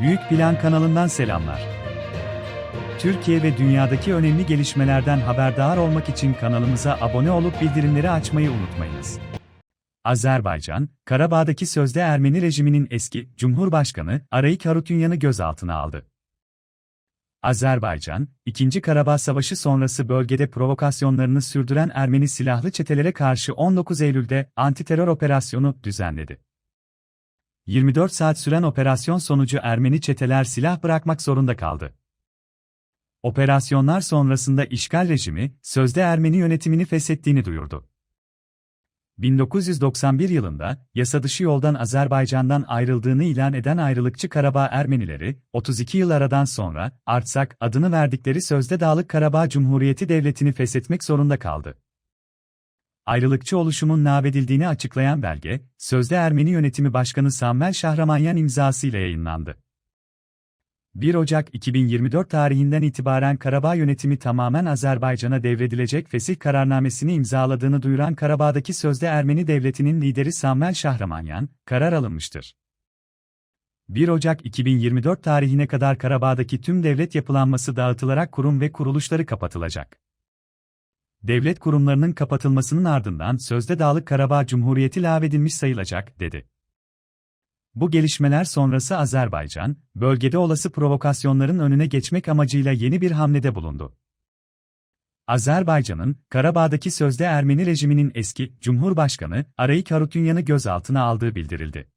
Büyük Plan kanalından selamlar. Türkiye ve dünyadaki önemli gelişmelerden haberdar olmak için kanalımıza abone olup bildirimleri açmayı unutmayınız. Azerbaycan, Karabağ'daki sözde Ermeni rejiminin eski Cumhurbaşkanı Arayik Harutyunyan'ı gözaltına aldı. Azerbaycan, 2. Karabağ Savaşı sonrası bölgede provokasyonlarını sürdüren Ermeni silahlı çetelere karşı 19 Eylül'de antiterör operasyonu düzenledi. 24 saat süren operasyon sonucu Ermeni çeteler silah bırakmak zorunda kaldı. Operasyonlar sonrasında işgal rejimi, sözde Ermeni yönetimini feshettiğini duyurdu. 1991 yılında, yasadışı yoldan Azerbaycan'dan ayrıldığını ilan eden ayrılıkçı Karabağ Ermenileri, 32 yıl aradan sonra, Artsak adını verdikleri sözde Dağlık Karabağ Cumhuriyeti Devleti'ni feshetmek zorunda kaldı. Ayrılıkçı oluşumun nabedildiğini açıklayan belge, sözde Ermeni Yönetimi Başkanı Samuel Şahramanyan imzasıyla yayınlandı. 1 Ocak 2024 tarihinden itibaren Karabağ yönetimi tamamen Azerbaycan'a devredilecek fesih kararnamesini imzaladığını duyuran Karabağ'daki sözde Ermeni devletinin lideri Samuel Şahramanyan, karar alınmıştır. 1 Ocak 2024 tarihine kadar Karabağ'daki tüm devlet yapılanması dağıtılarak kurum ve kuruluşları kapatılacak. Devlet kurumlarının kapatılmasının ardından sözde Dağlık Karabağ Cumhuriyeti lağvedilmiş sayılacak, dedi. Bu gelişmeler sonrası Azerbaycan, bölgede olası provokasyonların önüne geçmek amacıyla yeni bir hamlede bulundu. Azerbaycan'ın, Karabağ'daki sözde Ermeni rejiminin eski Cumhurbaşkanı Arayik Harutyunyan'ı gözaltına aldığı bildirildi.